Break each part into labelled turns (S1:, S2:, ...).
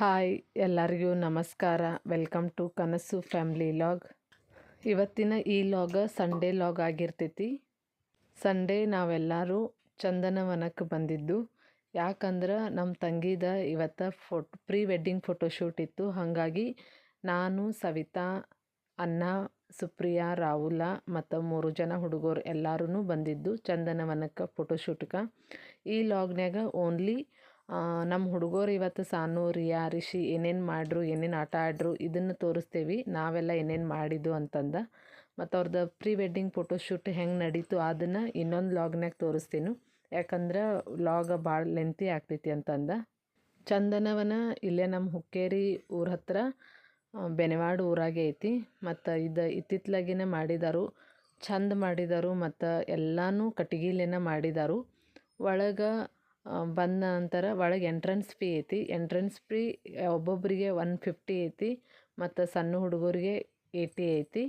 S1: Hi ಎಲ್ಲರಿಗೂ ನಮಸ್ಕಾರ. Welcome to Kanasu family vlog. ಇವತ್ತಿನ ಈ ಲಾಗ ಸಂಡೇ ಲಾಗ್ ಆಗಿರ್ತೈತಿ. ಸಂಡೇ ನಾವೆಲ್ಲರೂ ಚಂದನವನಕ್ಕೆ ಬಂದಿದ್ದು. ಯಾಕಂದ್ರೆ ನಮ್ಮ ತಂಗಿದ ಇವತ್ತು ಫೋಟ್ ಪ್ರೀ ವೆಡ್ಡಿಂಗ್ ಫೋಟೋಶೂಟ್ ಇತ್ತು. ಹಾಗಾಗಿ ನಾನು, ಸವಿತಾ, ಅನ್ನ, ಸುಪ್ರಿಯಾ, ರಾಹುಲ ಮತ್ತು ಮೂರು ಜನ ಹುಡುಗರು ಎಲ್ಲರೂ ಬಂದಿದ್ದು ಚಂದನವನಕ್ಕೆ ಫೋಟೋಶೂಟ್ಗೆ ಈ ಲಾಗ್ನ್ಯಾಗ ಓನ್ಲಿ ನಮ್ಮ ಹುಡುಗರು ಇವತ್ತು ಸಾನು ರಿಯಾ ರಿಷಿ ಏನೇನು ಮಾಡ್ರು, ಏನೇನು ಆಟ ಆಡ್ರು ಇದನ್ನು ತೋರಿಸ್ತೇವೆ. ನಾವೆಲ್ಲ ಏನೇನು ಮಾಡಿದ್ದು ಅಂತಂದ. ಮತ್ತು ಅವ್ರದ್ದು ಪ್ರೀ ವೆಡ್ಡಿಂಗ್ ಫೋಟೋಶೂಟ್ ಹೆಂಗೆ ನಡೀತು ಅದನ್ನು ಇನ್ನೊಂದು ಲಾಗ್ನಾಗ ತೋರಿಸ್ತೀನಿ. ಯಾಕಂದ್ರೆ ಲಾಗ ಭಾಳ ಲೆಂತಿ ಆಗ್ತೈತಿ ಅಂತಂದ. ಚಂದನವನ ಇಲ್ಲೇ ನಮ್ಮ ಹುಕ್ಕೇರಿ ಊರ ಹತ್ರ ಬೆನೆವಾಡ ಊರಾಗೆ ಐತಿ. ಮತ್ತು ಇದು ಇತ್ತಿತ್ಲಾಗಿನೇ ಮಾಡಿದಾರು ಚಂದ ಮಾಡಿದಾರು, ಮತ್ತು ಎಲ್ಲನೂ ಕಟ್ಟಿಗೆಲೇನ ಮಾಡಿದಾರು. ಒಳಗೆ ಬಂದ ನಂತರ ಒಳಗೆ ಎಂಟ್ರೆನ್ಸ್ ಫೀ ಐತಿ. ಎಂಟ್ರೆನ್ಸ್ ಫೀ ಒಬ್ಬೊಬ್ಬರಿಗೆ ಒನ್ ಫಿಫ್ಟಿ ಐತಿ, ಮತ್ತು ಸಣ್ಣ ಹುಡುಗರಿಗೆ ಏಯ್ಟಿ ಐತಿ.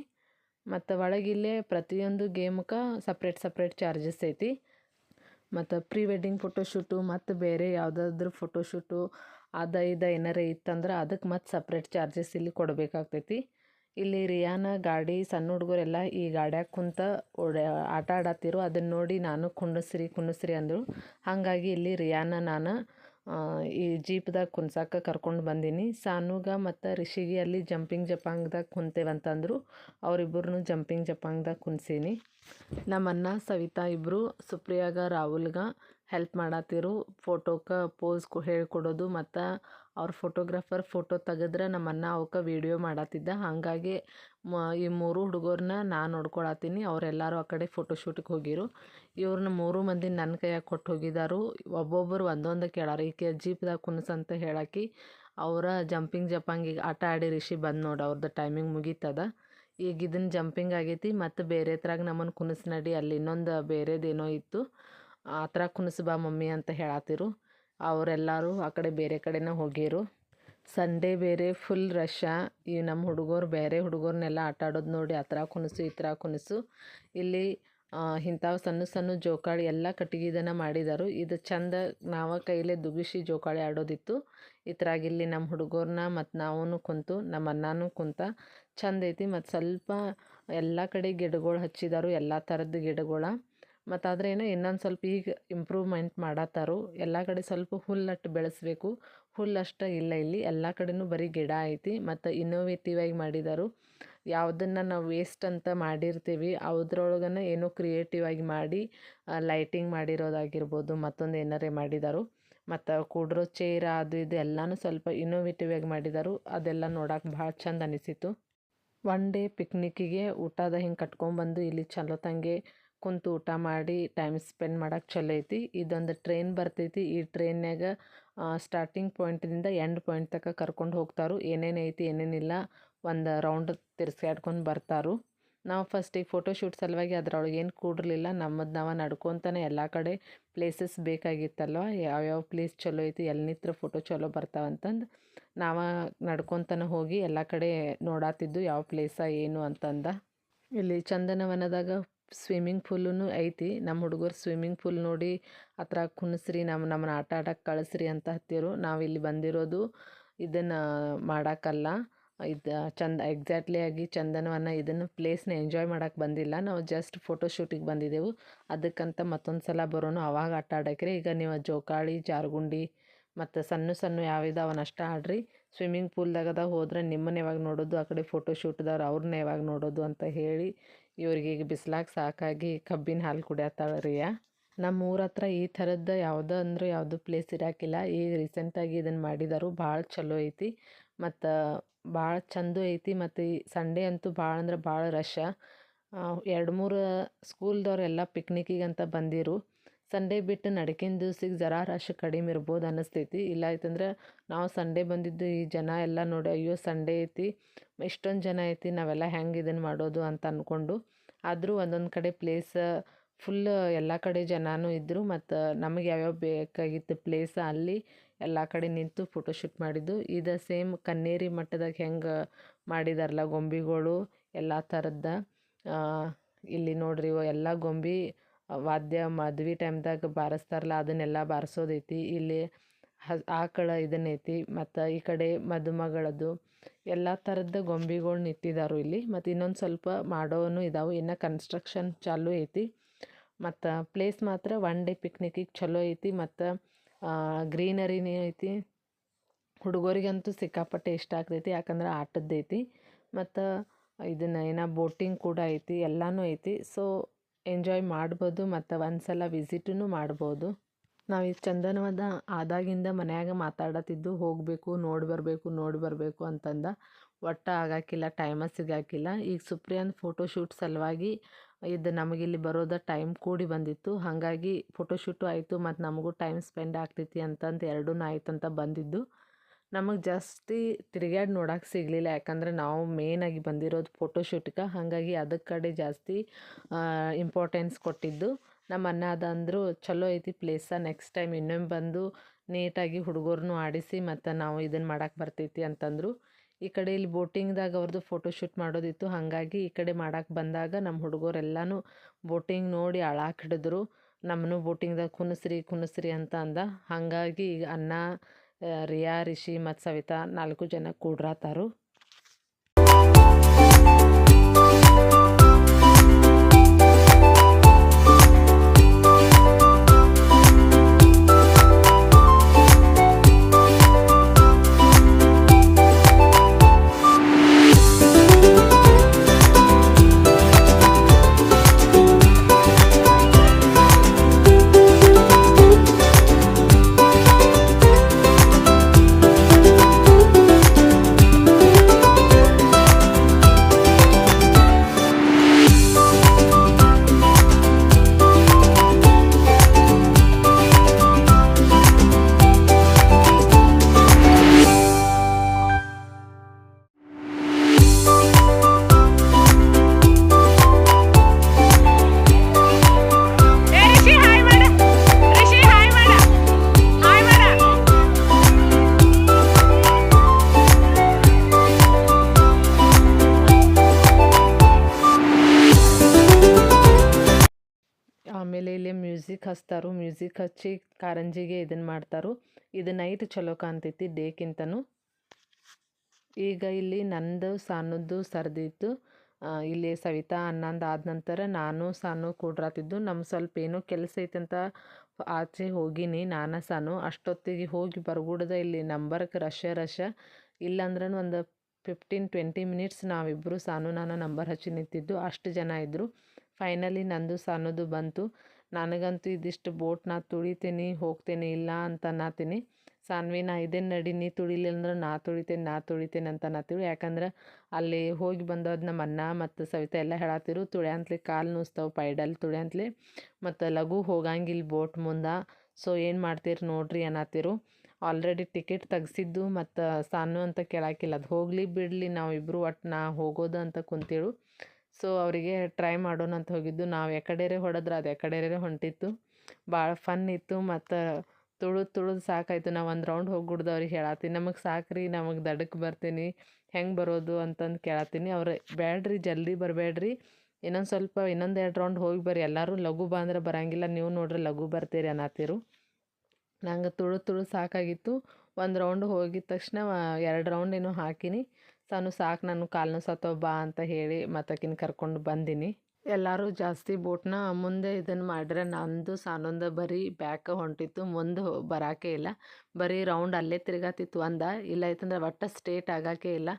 S1: ಮತ್ತು ಒಳಗಿಲ್ಲೇ ಪ್ರತಿಯೊಂದು ಗೇಮ್ಗೆ ಸಪ್ರೇಟ್ ಸಪ್ರೇಟ್ ಚಾರ್ಜಸ್ ಐತಿ. ಮತ್ತು ಪ್ರೀ ವೆಡ್ಡಿಂಗ್ ಫೋಟೋಶೂಟು ಮತ್ತು ಬೇರೆ ಯಾವುದಾದ್ರೂ ಫೋಟೋಶೂಟು ಅದ ಇದ ಏನಾರ ಇತ್ತಂದ್ರೆ ಅದಕ್ಕೆ ಮತ್ತು ಸಪ್ರೇಟ್ ಚಾರ್ಜಸ್ ಇಲ್ಲಿ ಕೊಡಬೇಕಾಗ್ತೈತಿ. ಇಲ್ಲಿ ರಿಯಾನ ಗಾಡಿ ಸಣ್ಣ ಹುಡುಗರೆಲ್ಲ ಈ ಗಾಡ್ಯಾಗ ಕುಂತ ಓಡ್ಯಾ ಆಟ ಆಡತ್ತಿರು ಅದನ್ನ ನೋಡಿ ನಾನು ಕುಂಡಸ್ರಿ ಕುಂಡಸ್ರಿ ಅಂದರು. ಹಾಗಾಗಿ ಇಲ್ಲಿ ರಿಯಾನ ನಾನು ಈ ಜೀಪ್ದಾಗ ಕುನ್ಸಾಕ ಕರ್ಕೊಂಡು ಬಂದೀನಿ. ಸಾನುಗ ಮತ್ತು ರಿಷಿಗೆ ಅಲ್ಲಿ ಜಂಪಿಂಗ್ ಜಪಾಂಗ್ದಾಗ ಕುಂತೇವಂತಂದರು ಅವರಿಬ್ಬರನ್ನು ಜಂಪಿಂಗ್ ಜಪಾಂಗ್ದಾಗ ನಮ್ಮ ನಮ್ಮನ್ನ ಸವಿತಾ ಇಬ್ಬರು ಸುಪ್ರಿಯಾಗ ರಾಹುಲ್ಗ ಹೆಲ್ಪ್ ಮಾಡತ್ತಿರು ಫೋಟೋಕ್ಕೆ ಪೋಸ್ ಹೇಳ್ಕೊಡೋದು ಮತ್ತು ಅವ್ರ ಫೋಟೋಗ್ರಾಫರ್ ಫೋಟೋ ತೆಗೆದ್ರೆ ನಮ್ಮನ್ನ ಅವಕ್ಕೆ ವೀಡಿಯೋ ಮಾಡತ್ತಿದ್ದ ಹಾಗಾಗಿ ಮ, ಈ ಮೂರು ಹುಡುಗರನ್ನ ನಾನು ನೋಡ್ಕೊಳತ್ತೀನಿ ಅವರೆಲ್ಲರೂ ಆ ಕಡೆ ಫೋಟೋಶೂಟಿಗೆ ಹೋಗಿರು. ಇವ್ರನ್ನ ಮೂರು ಮಂದಿ ನನ್ನ ಕೈಯಾಗ ಕೊಟ್ಟು ಹೋಗಿದ್ದಾರು ಒಬ್ಬೊಬ್ಬರು ಒಂದೊಂದು ಕೇಳಾರ. ಈಕೆ ಜೀಪ್ದಾಗ ಅಂತ ಹೇಳಾಕಿ ಅವರ ಜಂಪಿಂಗ್ ಜಪಾಂಗಿಗೆ ಆಟ ಆಡಿ ರಿಷಿ ಬಂದು ನೋಡಿ ಅವ್ರದ್ದು ಟೈಮಿಂಗ್ ಮುಗೀತದ. ಈಗ ಇದನ್ನ ಜಂಪಿಂಗ್ ಆಗೈತಿ ಮತ್ತು ಬೇರೆ ಥರಾಗ ನಮ್ಮನ್ನು ಕುನಸ್ ನಡಿ. ಅಲ್ಲಿ ಇನ್ನೊಂದು ಬೇರೆದೇನೋ ಇತ್ತು. ಆ ಥರ ಕುನಸ್ ಬಾ ಮಮ್ಮಿ ಅಂತ ಹೇಳತ್ತಿರು ಅವರೆಲ್ಲರೂ ಆ ಕಡೆ ಬೇರೆ ಕಡೆನೇ ಹೋಗಿರು. ಸಂಡೇ ಬೇರೆ ಫುಲ್ ರಶ್ಶ ಈ ನಮ್ಮ ಹುಡುಗರು ಬೇರೆ ಹುಡುಗರನ್ನೆಲ್ಲ ಆಟ ಆಡೋದು ನೋಡಿ ಆ ಥರ ಕುಣಿಸು, ಈ ಥರ ಕುಣಿಸು. ಇಲ್ಲಿ ಇಂಥವು ಸಣ್ಣ ಸಣ್ಣ ಜೋಕಾಳಿ ಎಲ್ಲ ಕಟ್ಟಿಗೆದನ್ನು ಮಾಡಿದರು. ಇದು ಚಂದ ನಾವು ಕೈಲೇ ದುಗಿಸಿ ಜೋಕಾಳಿ ಆಡೋದಿತ್ತು. ಇದ್ರಾಗ ಇಲ್ಲಿ ನಮ್ಮ ಹುಡುಗರನ್ನ ಮತ್ತು ನಾವೂ ಕುಂತು ನಮ್ಮ ಅಣ್ಣನೂ ಕುಂತ ಚಂದ ಐತಿ ಮತ್ತು ಸ್ವಲ್ಪ ಎಲ್ಲ ಕಡೆ ಗಿಡಗಳು ಹಚ್ಚಿದಾರು, ಎಲ್ಲ ಥರದ ಗಿಡಗಳ. ಮತ್ತು ಏನೋ ಇನ್ನೊಂದು ಸ್ವಲ್ಪ ಈಗ ಇಂಪ್ರೂವ್ಮೆಂಟ್ ಮಾಡತ್ತಾರು. ಎಲ್ಲ ಕಡೆ ಸ್ವಲ್ಪ ಹುಲ್ಲಟ್ಟು ಬೆಳೆಸ್ಬೇಕು. ಹುಲ್ಲಷ್ಟ ಇಲ್ಲ ಇಲ್ಲಿ. ಎಲ್ಲ ಕಡೆನೂ ಬರೀ ಗಿಡ ಐತಿ. ಮತ್ತು ಇನ್ನೋವೇಟಿವ್ ಆಗಿ ಮಾಡಿದಾರು. ಯಾವುದನ್ನು ನಾವು ವೇಸ್ಟ್ ಅಂತ ಮಾಡಿರ್ತೀವಿ. ಅದ್ರೊಳಗನ ಏನೋ ಕ್ರಿಯೇಟಿವ್ ಆಗಿ ಮಾಡಿ ಲೈಟಿಂಗ್ ಮಾಡಿರೋದಾಗಿರ್ಬೋದು. ಮತ್ತೊಂದು ಏನಾರೇ ಮಾಡಿದಾರು. ಮತ್ತು ಕೂಡ್ರೋ ಚೇರ ಅದು ಇದು ಎಲ್ಲನೂ ಸ್ವಲ್ಪ ಇನ್ನೋವೇಟಿವ್ ಆಗಿ ಮಾಡಿದಾರು. ಅದೆಲ್ಲ ನೋಡೋಕೆ ಭಾಳ ಚಂದ ಅನಿಸಿತು ಒನ್ ಡೇ ಪಿಕ್ನಿಕ್ಕಿಗೆ ಊಟದ ಹಿಂಗೆ ಕಟ್ಕೊಂಡ್ಬಂದು ಇಲ್ಲಿ ಚಲೋ ಕುಂತು ಊಟ ಮಾಡಿ ಟೈಮ್ ಸ್ಪೆಂಡ್ ಮಾಡೋಕೆ ಚಲೋ ಐತಿ. ಇದೊಂದು ಟ್ರೈನ್ ಬರ್ತೈತಿ. ಈ ಟ್ರೈನ್ಯಾಗ ಸ್ಟಾರ್ಟಿಂಗ್ ಪಾಯಿಂಟಿಂದ ಎಂಡ್ ಪಾಯಿಂಟ್ ತನಕ ಕರ್ಕೊಂಡು ಹೋಗ್ತಾರು. ಏನೇನು ಐತಿ ಏನೇನಿಲ್ಲ ಒಂದು ರೌಂಡ್ ತಿರ್ಸ್ಕಾಡ್ಕೊಂಡು ಬರ್ತಾರು. ನಾವು ಫಸ್ಟಿಗೆ ಫೋಟೋಶೂಟ್ ಸಲುವಾಗಿ ಅದರೊಳಗೆ ಏನು ಕೂಡಿರಲಿಲ್ಲ. ನಮ್ಮದು ನಾವು ನಡ್ಕೊತಾನೆ ಎಲ್ಲ ಕಡೆ ಪ್ಲೇಸಸ್ ಬೇಕಾಗಿತ್ತಲ್ವ. ಯಾವ್ಯಾವ ಪ್ಲೇಸ್ ಚಲೋ ಐತಿ ಎಲ್ಲಿ ನಿತ್ರ ಫೋಟೋ ಚಲೋ ಬರ್ತಾವಂತಂದು ನಾವು ನಡ್ಕೊತಾನೆ ಹೋಗಿ ಎಲ್ಲ ಕಡೆ ನೋಡಾತಿದ್ದು ಯಾವ ಪ್ಲೇಸ ಏನು ಅಂತಂದ. ಇಲ್ಲಿ ಚಂದನವನದಾಗ ಸ್ವಿಮ್ಮಿಂಗ್ ಪೂಲೂ ಐತಿ. ನಮ್ಮ ಹುಡುಗರು ಸ್ವಿಮ್ಮಿಂಗ್ ಪೂಲ್ ನೋಡಿ ಥರ ಕುಣಿಸ್ರಿ ನಮ್ಮ ನಮ್ಮನ್ನ ಆಟ ಆಡಕ್ಕೆ ಕಳಿಸ್ರಿ ಅಂತ ಹತ್ತಿರು ನಾವು ಇಲ್ಲಿ ಬಂದಿರೋದು ಇದನ್ನು ಮಾಡೋಕ್ಕಲ್ಲ ಇದು, ಚಂದ ಎಕ್ಸಾಕ್ಟ್ಲಿ ಆಗಿ ಚಂದನವನ ಇದನ್ನು ಪ್ಲೇಸ್ನ ಎಂಜಾಯ್ ಮಾಡೋಕ್ಕೆ ಬಂದಿಲ್ಲ. ನಾವು ಜಸ್ಟ್ ಫೋಟೋ ಶೂಟಿಗೆ ಬಂದಿದ್ದೆವು ಅದಕ್ಕಂತ ಮತ್ತೊಂದು ಸಲ ಬರೋನು ಅವಾಗ ಆಟ ಆಡಕ್ರಿ. ಈಗ ನೀವು ಜೋಕಾಳಿ ಜಾರುಗುಂಡಿ ಮತ್ತು ಸಣ್ಣ ಸಣ್ಣ ಯಾವಿದಾವನ್ನ ಆಡ್ರಿ. ಸ್ವಿಮ್ಮಿಂಗ್ ಪೂಲ್ದಾಗದ ಹೋದ್ರೆ ನಿಮ್ಮನ್ನ ಯಾವಾಗ ನೋಡೋದು, ಆ ಕಡೆ ಫೋಟೋ ಶೂಟ್ದವ್ರು ಅವ್ರನ್ನ ಯಾವಾಗ ನೋಡೋದು ಅಂತ ಹೇಳಿ ಇವ್ರಿಗೆ ಈಗ ಬಿಸ್ಲಾಗ ಸಾಕಾಗಿ ಕಬ್ಬಿನ ಹಾಲು ಕುಡಿಯತ್ತಾಳ ರೀ ನಮ್ಮ ಊರ ಹತ್ರ ಈ ಥರದ್ದು ಯಾವುದೋ ಅಂದ್ರೆ ಯಾವುದು ಪ್ಲೇಸ್ ಇರಾಕಿಲ್ಲ. ಈಗ ರೀಸೆಂಟಾಗಿ ಇದನ್ನು ಮಾಡಿದಾರು ಭಾಳ ಚಲೋ ಐತಿ. ಮತ್ತು ಭಾಳ ಚಂದ ಐತಿ ಮತ್ತು ಈ ಸಂಡೇ ಅಂತೂ ಭಾಳ ಅಂದ್ರೆ ಭಾಳ ರಶ ಎರಡು ಮೂರು ಸ್ಕೂಲ್ದವ್ರೆಲ್ಲ ಪಿಕ್ನಿಕ್ಕಿಗೆ ಅಂತ ಬಂದಿರು. ಸಂಡೇ ಬಿಟ್ಟು ನಡಕಿನ ದಿವ್ಸಿಗೆ ಜರ ರಶ್ ಕಡಿಮೆ ಇರ್ಬೋದು ಅನ್ನಿಸ್ತೈತಿ. ಇಲ್ಲ ಆಯ್ತಂದ್ರೆ ನಾವು ಸಂಡೇ ಬಂದಿದ್ದು ಈ ಜನ ಎಲ್ಲ ನೋಡಿ ಅಯ್ಯೋ ಸಂಡೇ ಐತಿ ಇಷ್ಟೊಂದು ಜನ ಐತಿ, ನಾವೆಲ್ಲ ಹೆಂಗೆ ಇದನ್ನು ಮಾಡೋದು ಅಂತ ಅಂದ್ಕೊಂಡು ಆದರೂ ಒಂದೊಂದು ಕಡೆ ಪ್ಲೇಸ್ ಫುಲ್ ಎಲ್ಲ ಕಡೆ ಜನನೂ ಇದ್ದರು ಮತ್ತು ನಮಗೆ ಯಾವ್ಯಾವ ಬೇಕಾಗಿತ್ತು ಪ್ಲೇಸ್ ಅಲ್ಲಿ ಎಲ್ಲ ಕಡೆ ನಿಂತು ಫೋಟೋಶೂಟ್ ಮಾಡಿದ್ದು. ಇದು ಸೇಮ್ ಕನ್ನೇರಿ ಮಟ್ಟದಾಗ ಹೆಂಗೆ ಮಾಡಿದಾರಲ್ಲ ಗೊಂಬಿಗಳು, ಎಲ್ಲ ಥರದ ಇಲ್ಲಿ ನೋಡ್ರಿ ಎಲ್ಲ ಗೊಂಬೆ ವಾದ್ಯ ಮದ್ವೆ ಟೈಮ್ದಾಗ ಬಾರಿಸ್ತಾರಲ್ಲ, ಅದನ್ನೆಲ್ಲ ಬಾರಿಸೋದೈತಿ. ಇಲ್ಲಿ ಹ ಆಕಳ ಇದನ್ನೈತಿ, ಮತ್ತು ಈ ಕಡೆ ಮದುಮಗಳದು, ಎಲ್ಲ ಥರದ ಗೊಂಬೆಗಳು ನಿಂತಿದ್ದಾರು ಇಲ್ಲಿ. ಮತ್ತು ಇನ್ನೊಂದು ಸ್ವಲ್ಪ ಮಾಡೋನು ಇದಾವೆ. ಇನ್ನು ಕನ್ಸ್ಟ್ರಕ್ಷನ್ ಚಾಲೂ ಐತಿ. ಮತ್ತು ಪ್ಲೇಸ್ ಮಾತ್ರ ಒನ್ ಡೇ ಪಿಕ್ನಿಕ್ಕಿಗೆ ಚಲೋ ಐತಿ. ಮತ್ತು ಗ್ರೀನರಿನೇ ಐತಿ. ಹುಡುಗರಿಗಂತೂ ಸಿಕ್ಕಾಪಟ್ಟೆ ಇಷ್ಟ ಆಗ್ತೈತಿ. ಯಾಕಂದ್ರೆ ಆಟದ್ದೈತಿ. ಮತ್ತು ಇದನ್ನು ಏನೋ ಬೋಟಿಂಗ್ ಕೂಡ ಐತಿ. ಎಲ್ಲನೂ ಐತಿ. ಸೊ ಎಂಜಾಯ್ ಮಾಡ್ಬೋದು ಮತ್ತು ಒಂದು ಸಲ ವಿಸಿಟೂ ಮಾಡ್ಬೋದು. ನಾವು ಈ ಚಂದನವಾದ ಆದಾಗಿಂದ ಮನ್ಯಾಗ ಮಾತಾಡತ್ತಿದ್ದು ಹೋಗಬೇಕು, ನೋಡಿ ಬರಬೇಕು ನೋಡಿ ಬರಬೇಕು ಅಂತಂದ ಒಟ್ಟು ಆಗಾಕಿಲ್ಲ ಟೈಮ ಸಿಗಾಕಿಲ್ಲ. ಈಗ ಸುಪ್ರಿಯನ್ ಫೋಟೋಶೂಟ್ ಸಲುವಾಗಿ ಇದು ನಮಗಿಲ್ಲಿ ಬರೋದ ಟೈಮ್ ಕೂಡಿ ಬಂದಿತ್ತು. ಹಾಗಾಗಿ ಫೋಟೋಶೂಟು ಆಯಿತು ಮತ್ತು ನಮಗೂ ಟೈಮ್ ಸ್ಪೆಂಡ್ ಆಗ್ತೈತಿ ಅಂತಂದು ಎರಡೂ ಅಂತ ಬಂದಿದ್ದು. ನಮಗೆ ಜಾಸ್ತಿ ತಿರುಗಾಡಿ ನೋಡೋಕೆ ಸಿಗಲಿಲ್ಲ. ಯಾಕಂದ್ರೆ ನಾವು ಮೇನಾಗಿ ಬಂದಿರೋದು ಫೋಟೋಶೂಟ್ಗೆ ಹಾಗಾಗಿ ಅದಕ್ಕೆ ಕಡೆ ಜಾಸ್ತಿ ಇಂಪಾರ್ಟೆನ್ಸ್ ಕೊಟ್ಟಿದ್ದು. ನಮ್ಮ ಅನ್ನ ಅದಂದ್ರು, ಚಲೋ ಐತಿ ಪ್ಲೇಸ ನೆಕ್ಸ್ಟ್ ಟೈಮ್ ಇನ್ನೊಮ್ಮೆ ಬಂದು ನೀಟಾಗಿ ಹುಡುಗರನ್ನು ಆಡಿಸಿ ಮತ್ತು ನಾವು ಇದನ್ನು ಮಾಡಕ್ಕೆ ಬರ್ತೈತಿ ಅಂತಂದರು. ಈ ಕಡೆ ಇಲ್ಲಿ ಬೋಟಿಂಗ್ದಾಗ ಅವ್ರದ್ದು ಫೋಟೋಶೂಟ್ ಮಾಡೋದಿತ್ತು. ಹಾಗಾಗಿ ಈ ಕಡೆ ಮಾಡಕ್ಕೆ ಬಂದಾಗ ನಮ್ಮ ಹುಡುಗರೆಲ್ಲನೂ ಬೋಟಿಂಗ್ ನೋಡಿ ಅಳಾಕ್ ಹಿಡಿದ್ರು. ನಮ್ಮನ್ನು ಬೋಟಿಂಗ್ದಾಗ ಕುಣಿಸ್ರಿ ಕುಣಿಸ್ರಿ ಅಂತ ಅಂದ. ಹಾಗಾಗಿ ಈಗ ಅಣ್ಣ ರಿಯಾ ರಿಷಿ ಮತ್ತು ಸವಿತಾ ನಾಲ್ಕು ಜನ ಕೂಡ್ರಾತಾರು. ಮ್ಯೂಸಿಕ್ ಹಚ್ಚಿ ಕಾರಂಜಿಗೆ ಇದನ್ನು ಮಾಡ್ತಾರೋ. ಇದು ನೈಟ್ ಚಲೋ ಕಾಣ್ತೈತಿ ಡೇಕ್ಕಿಂತನೂ ಈಗ ಇಲ್ಲಿ ನಂದು ಸಾನುದ್ದು ಸರ್ದಿತ್ತು ಇಲ್ಲಿ ಸವಿತಾ ಅನ್ನಂದು ಆದ ನಂತರ ನಾನು ಸಾನು ಕೂಡ್ರಾತಿದ್ದು. ನಮ್ಮ ಸ್ವಲ್ಪ ಏನೋ ಕೆಲಸ ಐತಂತ ಆಚೆ ಹೋಗಿನಿ ನಾನು ಸಾನು. ಅಷ್ಟೊತ್ತಿಗೆ ಹೋಗಿ ಬರ್ಬಿಡ್ದೆ ಇಲ್ಲಿ ನಂಬರ್ಗೆ ರಶ ರಶ. ಇಲ್ಲಾಂದ್ರೆ ಒಂದು ಫಿಫ್ಟೀನ್ ಟ್ವೆಂಟಿ ಮಿನಿಟ್ಸ್ ನಾವಿಬ್ಬರು ಸಾನು ನಾನು ನಂಬರ್ ಹಚ್ಚಿ ನಿಂತಿದ್ದು. ಅಷ್ಟು ಜನ ಇದ್ದರು ಫೈನಲಿ ನಂದು ಸಾನುದು ಬಂತು. ನನಗಂತೂ ಇದಿಷ್ಟು ಬೋಟ್ ನಾ ತುಳಿತೀನಿ, ಹೋಗ್ತೇನೆ, ಇಲ್ಲ ಅಂತ ಅನ್ನತೀನಿ ಸಾನ್ವಿ, ನಾ ಇದೇನು ನಡಿ, ನೀ ತುಳಿಲಿಲ್ಲ ಅಂದ್ರೆ ನಾ ತುಳಿತೇನೆ ನಾ ತುಳಿತೇನೆ ಅಂತ ಅನ್ನತ್ತೀವಿ. ಯಾಕಂದ್ರೆ ಅಲ್ಲಿ ಹೋಗಿ ಬಂದೋದು ನಮ್ಮ ಅಣ್ಣ ಮತ್ತು ಸವಿತಾ ಎಲ್ಲ ಹೇಳತ್ತಿರು ತುಳಿಯಂತ್ಲಿ ಕಾಲು ನುಸ್ತಾವೆ, ಪೈಡಲ್ ತುಳಿಯಂತ್ಲಿ ಮತ್ತು ಲಘು ಹೋಗಂಗಿಲ್ಲ ಬೋಟ್ ಮುಂದೆ. ಸೊ ಏನು ಮಾಡ್ತೀರಿ ನೋಡ್ರಿ ಅನ್ನತ್ತಿರು. ಆಲ್ರೆಡಿ ಟಿಕೆಟ್ ತೆಗ್ಸಿದ್ದು ಮತ್ತು ಸಾನು ಅಂತ ಕೇಳಾಕಿಲ್ಲ. ಅದು ಹೋಗಲಿ ಬಿಡಲಿ ನಾವಿಬ್ಬರು ಒಟ್ಟು ನಾ ಹೋಗೋದು ಅಂತ ಕುಂತೇಳು ಸೊ ಅವರಿಗೆ ಟ್ರೈ ಮಾಡೋಣ ಅಂತ ಹೋಗಿದ್ದು. ನಾವು ಯಾಕಡೆರೆ ಹೊಡೆದ್ರೆ ಅದು ಯಾಕಡೆರೆ ಹೊಂಟಿತ್ತು. ಭಾಳ ಫನ್ ಇತ್ತು ಮತ್ತು ತುಳಿದು ತುಳಿದು ಸಾಕಾಯಿತು. ನಾವು ಒಂದು ರೌಂಡ್ ಹೋಗ್ಬಿಡ್ದು ಅವ್ರಿಗೆ ಹೇಳತ್ತೀನಿ ನಮಗೆ ಸಾಕ್ರಿ, ನಮಗೆ ದಡಕ್ಕೆ ಬರ್ತೀನಿ, ಹೆಂಗೆ ಬರೋದು ಅಂತಂದು ಕೇಳತ್ತೀನಿ ಅವ್ರು ಬೇಡ್ರಿ ಜಲ್ದಿ ಬರಬೇಡ್ರಿ ಇನ್ನೊಂದು ಸ್ವಲ್ಪ, ಇನ್ನೊಂದು ಎರಡು ರೌಂಡ್ ಹೋಗಿ ಬರ್ರಿ. ಎಲ್ಲರೂ ಲಘು ಬಂದ್ರೆ ಬರಂಗಿಲ್ಲ. ನೀವು ನೋಡ್ರಿ ಲಘು ಬರ್ತೀರಿ ಅನ್ನತ್ತಿರು ನಂಗೆ ತುಳು ತುಳು ಸಾಕಾಗಿತ್ತು. ಒಂದು ರೌಂಡ್ ಹೋಗಿದ ತಕ್ಷಣ ಎರಡು ರೌಂಡ್ ಏನೋ ಹಾಕಿನಿ. ತಾನು ಸಾಕು, ನಾನು ಕಾಲು ಸತ್ತೋ ಬಾ ಅಂತ ಹೇಳಿ ಮತ್ತಕಿನ ಕರ್ಕೊಂಡು ಬಂದೀನಿ. ಎಲ್ಲರೂ ಜಾಸ್ತಿ ಬೋಟ್ನ ಮುಂದೆ ಇದನ್ನು ಮಾಡಿದ್ರೆ ನಂದು ಸಾನೊಂದು ಬರೀ ಬ್ಯಾಕ್ ಹೊಂಟಿತ್ತು, ಮುಂದೆ ಬರೋಕೆ ಇಲ್ಲ. ಬರೀ ರೌಂಡ್ ಅಲ್ಲೇ ತಿರುಗಾತಿತ್ತು ಅಂದ. ಇಲ್ಲ ಆಯ್ತಂದ್ರೆ ಒಟ್ಟು ಸ್ಟೇಟ್ ಆಗೋಕೆ ಇಲ್ಲ.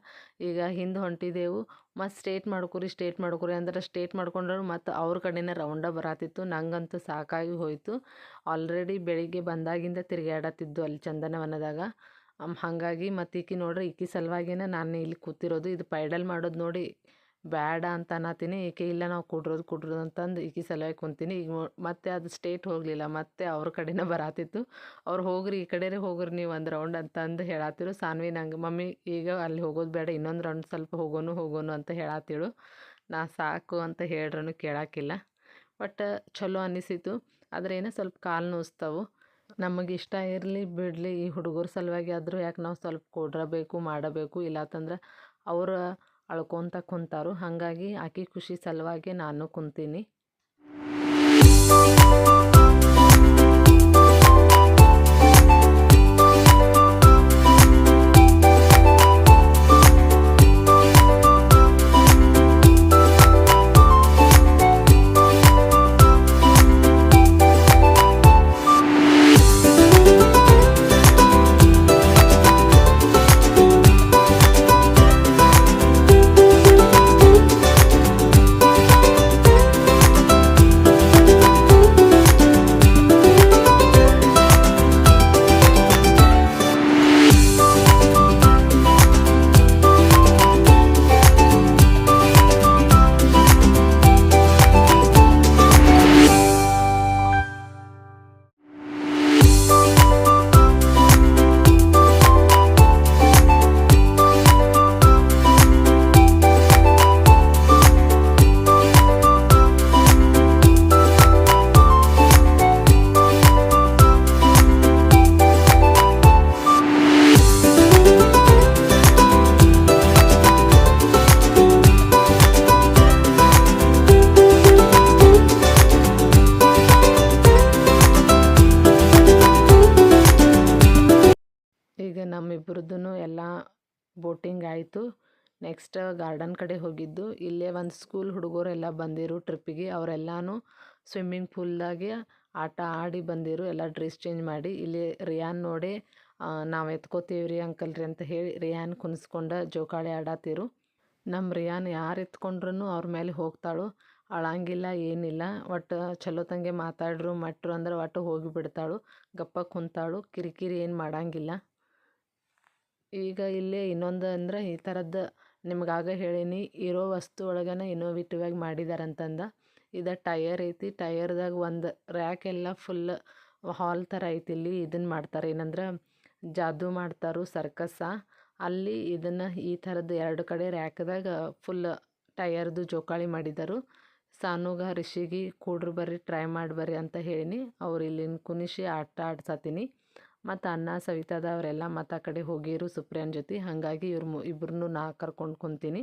S1: ಈಗ ಹಿಂದೆ ಹೊಂಟಿದೆವು. ಮತ್ತು ಸ್ಟೇಟ್ ಮಾಡ್ಕೊರಿ ಸ್ಟೇಟ್ ಮಾಡ್ಕೊರಿ ಅಂದ್ರೆ ಸ್ಟೇಟ್ ಮಾಡ್ಕೊಂಡ್ರು ಮತ್ತು ಅವ್ರ ಕಡೆನೇ ರೌಂಡ ಬರತ್ತಿತ್ತು ನಂಗಂತೂ ಸಾಕಾಗಿ ಹೋಯಿತು. ಆಲ್ರೆಡಿ ಬೆಳಿಗ್ಗೆ ಬಂದಾಗಿಂದ ತಿರುಗಾಡತ್ತಿದ್ದು ಅಲ್ಲಿ ಚಂದನವನದಾಗ. ಹಾಗಾಗಿ ಮತ್ತು ಈಕಿ ನೋಡ್ರಿ, ಈಕಿ ಸಲುವಾಗಿನೇ ನಾನು ಇಲ್ಲಿ ಕೂತಿರೋದು. ಇದು ಪೈಡಲ್ ಮಾಡೋದು ನೋಡಿ ಬೇಡ ಅಂತ ಅನ್ನತೀನಿ ಈಕೆ ಇಲ್ಲ ನಾವು ಕುಡ್ರೋದು ಕುಡ್ರೋದು ಅಂತಂದು ಈಕಿ ಸಲುವಾಗಿ ಕುಂತೀನಿ. ಈಗ ಮತ್ತೆ ಅದು ಸ್ಟೇಟ್ ಹೋಗಲಿಲ್ಲ. ಮತ್ತೆ ಅವ್ರ ಕಡೆನೇ ಬರಾತಿತ್ತು. ಅವ್ರು ಹೋಗ್ರಿ, ಈ ಕಡೆರೇ ಹೋಗ್ರಿ ನೀವು ಒಂದು ರೌಂಡ್ ಅಂತಂದು ಹೇಳತ್ತಿರು ಸಾನ್ವಿ ನಂಗೆ, ಮಮ್ಮಿ, ಈಗ ಅಲ್ಲಿ ಹೋಗೋದು ಬೇಡ. ಇನ್ನೊಂದು ರೌಂಡ್ ಸ್ವಲ್ಪ ಹೋಗೋನು ಹೋಗೋನು ಅಂತ ಹೇಳತ್ತಿಳು ನಾ ಸಾಕು ಅಂತ ಹೇಳ್ರೂ ಕೇಳಾಕಿಲ್ಲ. ಬಟ್ ಚಲೋ ಅನ್ನಿಸಿತು ಆದರೆ ಏನೋ ಸ್ವಲ್ಪ ಕಾಲು ನೋಸ್ತಾವು. ನಮಗೆ ಇಷ್ಟ ಇರಲಿ ಬಿಡಲಿ ಈ ಹುಡುಗರ ಸಲುವಾಗಿ ಆದರೂ ಯಾಕೆ ನಾವು ಸ್ವಲ್ಪ ಕೊಡ್ರಬೇಕು, ಮಾಡಬೇಕು, ಇಲ್ಲಾತಂದ್ರೆ ಅವ್ರು ಅಳ್ಕೊತ ಕುಂತಾರು. ಹಾಗಾಗಿ ಆಕೆ ಖುಷಿ ಸಲುವಾಗಿ ನಾನು ಕುಂತೀನಿ. ನೆಕ್ಸ್ಟ್ ಗಾರ್ಡನ್ ಕಡೆ ಹೋಗಿದ್ದು. ಇಲ್ಲೇ ಒಂದು ಸ್ಕೂಲ್ ಹುಡುಗರೆಲ್ಲ ಬಂದಿರು ಟ್ರಿಪ್ಪಿಗೆ ಅವರೆಲ್ಲನೂ ಸ್ವಿಮ್ಮಿಂಗ್ ಪೂಲ್ದಾಗೆ ಆಟ ಆಡಿ ಬಂದಿರು. ಎಲ್ಲ ಡ್ರೆಸ್ ಚೇಂಜ್ ಮಾಡಿ. ಇಲ್ಲಿ ರಿಯಾನ್ ನೋಡಿ ನಾವು ಎತ್ಕೋತೀವಿ ರೀ ಅಂಕಲ್ ರೀ ಅಂತ ಹೇಳಿ ರಿಯಾನ್ ಕುಣಿಸ್ಕೊಂಡ ಜೋಕಾಳಿ ಆಡಾತಿರು. ನಮ್ಮ ರಿಯಾನ್ ಯಾರು ಎತ್ಕೊಂಡ್ರೂ ಅವ್ರ ಮೇಲೆ ಹೋಗ್ತಾಳು. ಅಳಂಗಿಲ್ಲ, ಏನಿಲ್ಲ. ಒಟ್ಟು ಚಲೋ ತಂಗೆ ಮಾತಾಡ್ರು, ಮಟ್ರು ಅಂದ್ರೆ ಒಟ್ಟು ಹೋಗಿ ಬಿಡ್ತಾಳು. ಗಪ್ಪ ಕುಂತಾಳು. ಕಿರಿಕಿರಿ ಏನು ಮಾಡಂಗಿಲ್ಲ. ಈಗ ಇಲ್ಲೇ ಇನ್ನೊಂದು ಅಂದ್ರೆ ಈ ಥರದ್ದು ನಿಮ್ಗಾಗ ಹೇಳೀನಿ, ಇರೋ ವಸ್ತು ಒಳಗನ ಇನ್ನೋವೇಟಿವ್ ಆಗಿ ಮಾಡಿದಾರೆ ಅಂತಂದ ಇದು ಟಯರ್ ಐತಿ, ಟಯರ್ದಾಗ ಒಂದು ರ್ಯಾಕ್ ಎಲ್ಲ ಫುಲ್ ಹಾಲ್ ಥರ ಐತಿ, ಇಲ್ಲಿ ಇದನ್ನು ಮಾಡ್ತಾರೆ. ಏನಂದ್ರೆ ಜಾದೂ ಮಾಡ್ತಾರು ಸರ್ಕಸ್ಸ ಅಲ್ಲಿ ಇದನ್ನು ಈ ಥರದ್ದು ಎರಡು ಕಡೆ ರ್ಯಾಕ್ದಾಗ ಫುಲ್ ಟಯರ್ದು ಜೋಕಾಳಿ ಮಾಡಿದರು. ಸಾನುಗ, ರಿಷಿಗೆ, ಕೂಡ್ರು ಬರ್ರಿ ಟ್ರೈ ಮಾಡಿ ಬರ್ರಿ ಅಂತ ಹೇಳೀನಿ. ಅವ್ರು ಇಲ್ಲಿನ ಕುಣಿಸಿ ಆಟ ಆಡ್ಸತ್ತೀನಿ ಮತ್ತು ಅನ್ನ ಸವಿತಾದ ಅವರೆಲ್ಲ ಮತ್ತು ಆ ಕಡೆ ಹೋಗಿರು ಸುಪ್ರಿಯನ್ ಜೊತೆ. ಹಾಗಾಗಿ ಇವ್ರ ಮು ಇಬ್ರನ್ನೂ ನಾ ಕರ್ಕೊಂಡು ಕುಂತೀನಿ.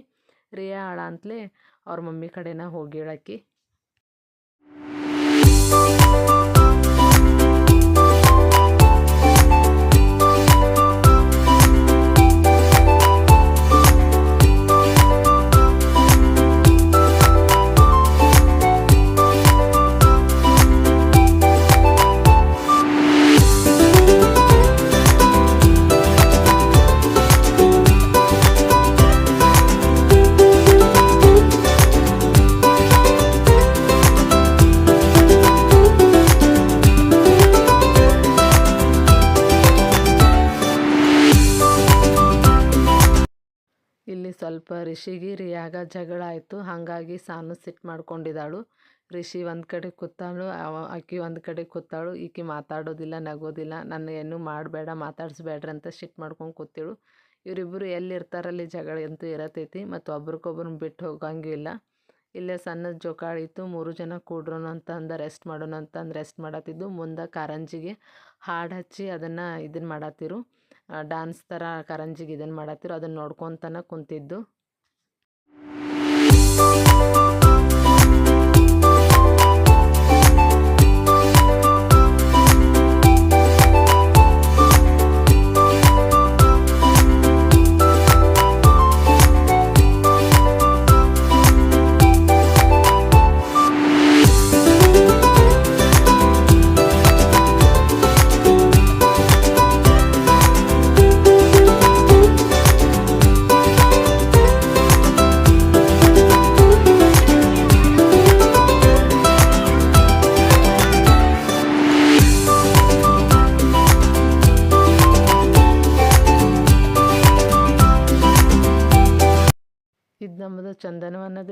S1: ರಿಯಾ ಆಳ ಅಂತಲೇ ಅವ್ರ ಮಮ್ಮಿ ಕಡೆನ ಹೋಗಿಳಕ್ಕಿ. ಇಲ್ಲಿ ಸ್ವಲ್ಪ ರಿಷಿಗೆ ರಿಯಾಗ ಜಗಳ ಆಯಿತು. ಹಾಗಾಗಿ ಸಾನು ಸಿಟ್ಟು ಮಾಡ್ಕೊಂಡಿದ್ದಾಳು. ರಿಷಿ ಒಂದು ಕಡೆ ಕೂತಾಳು, ಅವ ಒಂದು ಕಡೆ ಕೂತಾಳು. ಈಕಿ ಮಾತಾಡೋದಿಲ್ಲ, ನಗೋದಿಲ್ಲ. ನನ್ನ ಏನು ಮಾಡಬೇಡ ಮಾತಾಡಿಸ್ಬೇಡ್ರಿ ಅಂತ ಸಿಟ್ಟು ಮಾಡ್ಕೊಂಡು ಕೂತಿಳು. ಇವರಿಬ್ಬರು ಎಲ್ಲಿರ್ತಾರಲ್ಲಿ ಜಗಳ ಅಂತೂ ಇರತೈತಿ, ಮತ್ತು ಒಬ್ರಿಗೊಬ್ರನ್ನ ಬಿಟ್ಟು ಹೋಗಂಗಿಲ್ಲ ಇಲ್ಲೇ. ಸಣ್ಣ ಜೋಕಾಳಿತ್ತು. ಮೂರು ಜನ ಕೂಡ್ರೋನು ಅಂತ ಅಂದ, ರೆಸ್ಟ್ ಮಾಡೋಣ ಅಂತ ಅಂದು, ರೆಸ್ಟ್ ಮಾಡತ್ತಿದ್ದು ಮುಂದೆ ಕಾರಂಜಿಗೆ ಹಾಡು ಹಚ್ಚಿ ಅದನ್ನು ಇದನ್ನು ಮಾಡತ್ತಿರು ಡಾನ್ಸ್ ಥರ ಕರಂಜಿಗೆ ಇದನ್ನು ಮಾಡತ್ತಿರು ಅದನ್ನು ನೋಡ್ಕೊತನ ಕುಂತಿದ್ದು.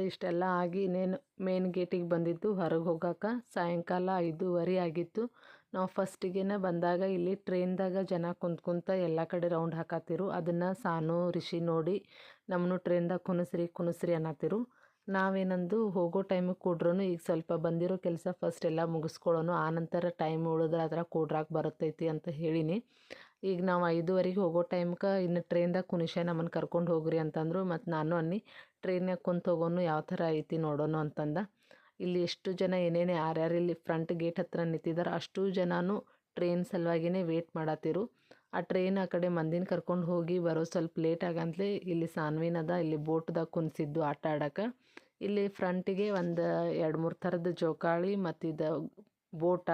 S1: ಇಷ್ಟೆಲ್ಲ ಆಗಿ ಇನ್ನೇನು ಮೇನ್ ಗೇಟಿಗೆ ಬಂದಿದ್ದು ಹೊರಗೆ ಹೋಗೋಕೆ ಸಾಯಂಕಾಲ ಐದೂವರೆ ಆಗಿತ್ತು. ನಾವು ಫಸ್ಟಿಗೆನ ಬಂದಾಗ ಇಲ್ಲಿ ಟ್ರೈನ್ದಾಗ ಜನ ಕುಂತ್ ಕುಂತ ಎಲ್ಲ ಕಡೆ ರೌಂಡ್ ಹಾಕತ್ತಿರು. ಅದನ್ನು ಸಾನು, ರಿಷಿ ನೋಡಿ ನಮ್ಮನ್ನು ಟ್ರೈನ್ದಾಗ ಕುಣಿಸ್ರಿ ಕುಣಿಸ್ರಿ ಅನ್ನತ್ತಿರು. ನಾವೇನಂದು ಹೋಗೋ ಟೈಮಿಗೆ ಕೂಡ್ರೂ ಈಗ ಸ್ವಲ್ಪ ಬಂದಿರೋ ಕೆಲಸ ಫಸ್ಟ್ ಎಲ್ಲ ಮುಗಿಸ್ಕೊಳ್ಳೋನು. ಆನಂತರ ಟೈಮ್ ಉಳಿದ್ರೆ ಅದ್ರಾಗ ಕೂಡ್ರಾಕ್ ಬರುತ್ತೈತಿ ಅಂತ ಹೇಳೀನಿ. ಈಗ ನಾವು ಐದುವರೆಗೆ ಹೋಗೋ ಟೈಮ್ಗೆ ಇನ್ನು ಟ್ರೈನ್ದಾಗ ಕುಣಿಸ್ಯ ನಮ್ಮನ್ನು ಕರ್ಕೊಂಡು ಹೋಗ್ರಿ ಅಂತಂದರು ಮತ್ತು ನಾನು ಅನ್ನಿ ಟ್ರೈನ್ಯಾಗ ಕುಂತು ಹೋಗೋನು ಯಾವ ಥರ ಐತಿ ನೋಡೋಣ ಅಂತಂದ. ಇಲ್ಲಿ ಎಷ್ಟು ಜನ ಏನೇನು ಯಾರ್ಯಾರು ಇಲ್ಲಿ ಫ್ರಂಟ್ ಗೇಟ್ ಹತ್ರ ನಿಂತಿದ್ದಾರೆ ಅಷ್ಟು ಜನನೂ ಟ್ರೈನ್ ಸಲುವಾಗಿನೇ ವೇಟ್ ಮಾಡತ್ತಿರು ಆ ಟ್ರೈನ್ ಆ ಕಡೆ ಮಂದಿನ ಕರ್ಕೊಂಡು ಹೋಗಿ ಬರೋ ಸ್ವಲ್ಪ ಲೇಟ್ ಆಗಂತಲೇ ಇಲ್ಲಿ ಸಾನ್ವಿನದ, ಇಲ್ಲಿ ಬೋಟ್ದಾಗ ಕುಣಿಸಿದ್ದು ಆಟ ಆಡೋಕೆ. ಇಲ್ಲಿ ಫ್ರಂಟಿಗೆ ಒಂದು ಎರಡು ಮೂರು ಥರದ ಜೋಕಾಳಿ ಮತ್ತು ಇದು ಬೋಟ,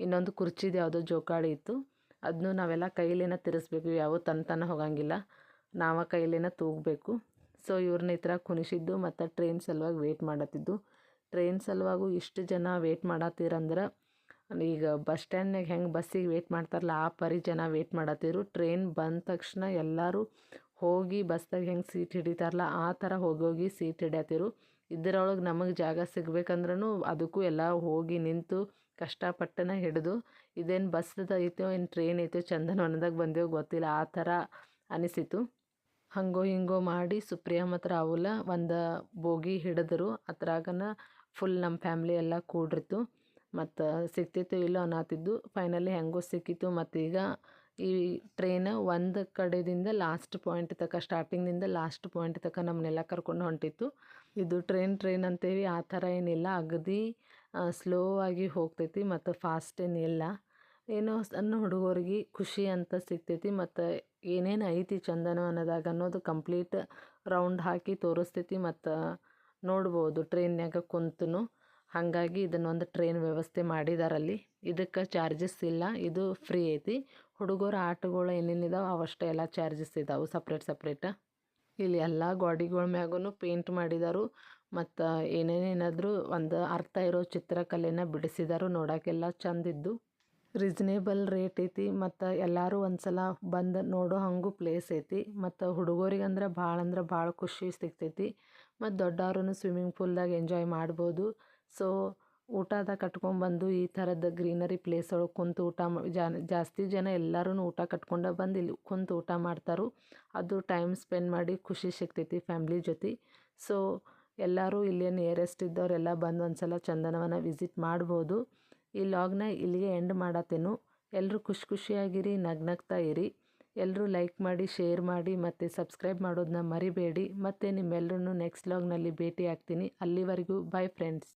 S1: ಇನ್ನೊಂದು ಕುರ್ಚಿದು ಯಾವುದೋ ಜೋಕಾಳಿ ಇತ್ತು. ಅದನ್ನು ನಾವೆಲ್ಲ ಕೈಲೇನ ತಿರ್ಸ್ಬೇಕು, ಯಾವ ತನ್ನ ತನ ಹೋಗಂಗಿಲ್ಲ. ನಾವ ಕೈಲೇನ ತೂಗಬೇಕು. ಸೊ ಇವ್ರನ್ನ ಈ ಥರ ಕುಣಿಸಿದ್ದು ಮತ್ತು ಟ್ರೈನ್ ಸಲುವಾಗಿ ವೇಟ್ ಮಾಡತ್ತಿದ್ದು. ಟ್ರೈನ್ ಸಲುವಾಗು ಇಷ್ಟು ಜನ ವೇಟ್ ಮಾಡತ್ತೀರಂದ್ರೆ, ಈಗ ಬಸ್ ಸ್ಟ್ಯಾಂಡ್ನಾಗ ಹೆಂಗೆ ಬಸ್ಸಿಗೆ ವೇಟ್ ಮಾಡ್ತಾರಲ್ಲ, ಆ ಪರಿ ಜನ ವೇಟ್ ಮಾಡತ್ತಿರು. ಟ್ರೈನ್ ಬಂದ ತಕ್ಷಣ ಎಲ್ಲರೂ ಹೋಗಿ ಬಸ್ದಾಗ ಹೆಂಗೆ ಸೀಟ್ ಹಿಡಿತಾರಲ್ಲ, ಆ ಥರ ಹೋಗಿ ಸೀಟ್ ಹಿಡ್ಯತ್ತಿರು. ಇದರೊಳಗೆ ನಮಗೆ ಜಾಗ ಸಿಗ್ಬೇಕಂದ್ರೂ ಅದಕ್ಕೂ ಎಲ್ಲ ಹೋಗಿ ನಿಂತು ಕಷ್ಟಪಟ್ಟನ ಹಿಡಿದು, ಇದೇನು ಬಸ್ ಐತೋ ಏನು ಟ್ರೈನ್ ಐತೋ ಚಂದನವನದಾಗ ಬಂದೇವೋ ಗೊತ್ತಿಲ್ಲ, ಆ ಥರ ಅನಿಸಿತು. ಹಂಗೋ ಹಿಂಗೋ ಮಾಡಿ ಸುಪ್ರಿಯಾ ಮತ್ತು ರಾಹುಲ ಒಂದು ಬೋಗಿ ಹಿಡಿದ್ರು. ಅದ್ರಾಗನ ಫುಲ್ ನಮ್ಮ ಫ್ಯಾಮ್ಲಿ ಎಲ್ಲ ಕೂಡಿರ್ತು. ಮತ್ತು ಸಿಕ್ತಿತ್ತು ಇಲ್ಲೋ ಅನ್ನತಿದ್ದು ಫೈನಲಿ ಹೆಂಗೋ ಸಿಕ್ಕಿತ್ತು ಮತ್ತು ಈಗ ಈ ಟ್ರೈನ್ ಒಂದು ಕಡೆದಿಂದ ಲಾಸ್ಟ್ ಪಾಯಿಂಟ್ ತನಕ ಸ್ಟಾರ್ಟಿಂಗ್ನಿಂದ ಲಾಸ್ಟ್ ಪಾಯಿಂಟ್ ತನಕ ನಮ್ಮನ್ನೆಲ್ಲ ಕರ್ಕೊಂಡು ಹೊಂಟಿತ್ತು. ಇದು ಟ್ರೈನ್ ಟ್ರೈನ್ ಅಂತೇವಿ ಆ ಥರ ಏನಿಲ್ಲ. ಅಗದಿ ಸ್ಲೋ ಆಗಿ ಹೋಗ್ತೈತಿ ಮತ್ತು ಫಾಸ್ಟ್ ಏನಿಲ್ಲ ಏನೋ ಸಣ್ಣ ಹುಡುಗರಿಗೆ ಖುಷಿ ಅಂತ ಸಿಗ್ತೈತಿ ಮತ್ತು ಏನೇನು ಐತಿ ಚಂದನವನದಾಗ ಅನ್ನೋದು ಕಂಪ್ಲೀಟ್ ರೌಂಡ್ ಹಾಕಿ ತೋರಿಸ್ತೈತಿ ಮತ್ತು ನೋಡ್ಬೋದು ಟ್ರೈನ್ಯಾಗ ಕುಂತು ಹಾಗಾಗಿ ಇದನ್ನೊಂದು ಟ್ರೈನ್ ವ್ಯವಸ್ಥೆ ಮಾಡಿದಾರಲ್ಲಿ. ಇದಕ್ಕೆ ಚಾರ್ಜಸ್ ಇಲ್ಲ, ಇದು ಫ್ರೀ ಐತಿ. ಹುಡುಗರ ಆಟಗಳು ಏನೇನಿದಾವೆ ಅವಷ್ಟೇ ಎಲ್ಲ ಚಾರ್ಜಸ್ ಇದಾವೆ ಸಪ್ರೇಟ್ ಸಪ್ರೇಟ್ ಇಲ್ಲಿ ಎಲ್ಲ ಗಾಡಿಗಳ ಮ್ಯಾಗೂ ಪೇಂಟ್ ಮಾಡಿದಾರು. ಮತ್ತು ಏನೇನೇನಾದರೂ ಒಂದು ಅರ್ಥ ಇರೋ ಚಿತ್ರಕಲೆನ ಬಿಡಿಸಿದಾರು ನೋಡೋಕ್ಕೆಲ್ಲ ಚಂದಿದ್ದು. ರೀಸನೇಬಲ್ ರೇಟ್ ಐತಿ ಮತ್ತು ಎಲ್ಲರೂ ಒಂದು ಸಲ ಬಂದು ನೋಡೋ ಹಂಗೂ ಪ್ಲೇಸ್ ಐತಿ. ಮತ್ತು ಹುಡುಗರಿಗೆ ಅಂದ್ರೆ ಭಾಳ ಅಂದ್ರೆ ಭಾಳ ಖುಷಿ ಸಿಗ್ತೈತಿ. ಮತ್ತು ದೊಡ್ಡವ್ರೂ ಸ್ವಿಮ್ಮಿಂಗ್ ಪೂಲ್ದಾಗ ಎಂಜಾಯ್ ಮಾಡ್ಬೋದು. ಸೊ ಊಟದ ಕಟ್ಕೊಂಡ್ಬಂದು ಈ ಥರದ ಗ್ರೀನರಿ ಪ್ಲೇಸ್ ಒಳಗೆ ಕುಂತು ಊಟ ಜಾಸ್ತಿ ಜನ ಎಲ್ಲರೂ ಊಟ ಕಟ್ಕೊಂಡು ಬಂದು ಇಲ್ಲಿ ಕುಂತು ಊಟ ಮಾಡ್ತಾರೆ. ಅದು ಟೈಮ್ ಸ್ಪೆಂಡ್ ಮಾಡಿ ಖುಷಿ ಸಿಗ್ತೈತಿ ಫ್ಯಾಮ್ಲಿ ಜೊತೆ. ಸೊ ಎಲ್ಲರೂ ಇಲ್ಲೇ ನಿಯರೆಸ್ಟ್ ಇದ್ದವರೆಲ್ಲ ಬಂದು ಒಂದು ಸಲ ಚಂದನವನ ವಿಸಿಟ್ ಮಾಡ್ಬೋದು. ಈ ಲಾಗ್ನ ಇಲ್ಲಿಗೆ ಎಂಡ್ ಮಾಡತ್ತೇನು. ಎಲ್ಲರೂ ಖುಷಿ ಖುಷಿಯಾಗಿರಿ, ನಗ್ನಗ್ತಾ ಇರಿ. ಎಲ್ಲರೂ ಲೈಕ್ ಮಾಡಿ ಶೇರ್ ಮಾಡಿ ಮತ್ತು ಸಬ್ಸ್ಕ್ರೈಬ್ ಮಾಡೋದನ್ನ ಮರಿಬೇಡಿ. ಮತ್ತು ನಿಮ್ಮೆಲ್ಲರೂ ನೆಕ್ಸ್ಟ್ ಲಾಗ್ನಲ್ಲಿ ಭೇಟಿ ಆಗ್ತೀನಿ ಅಲ್ಲಿವರೆಗೂ ಬಾಯ್ ಫ್ರೆಂಡ್ಸ್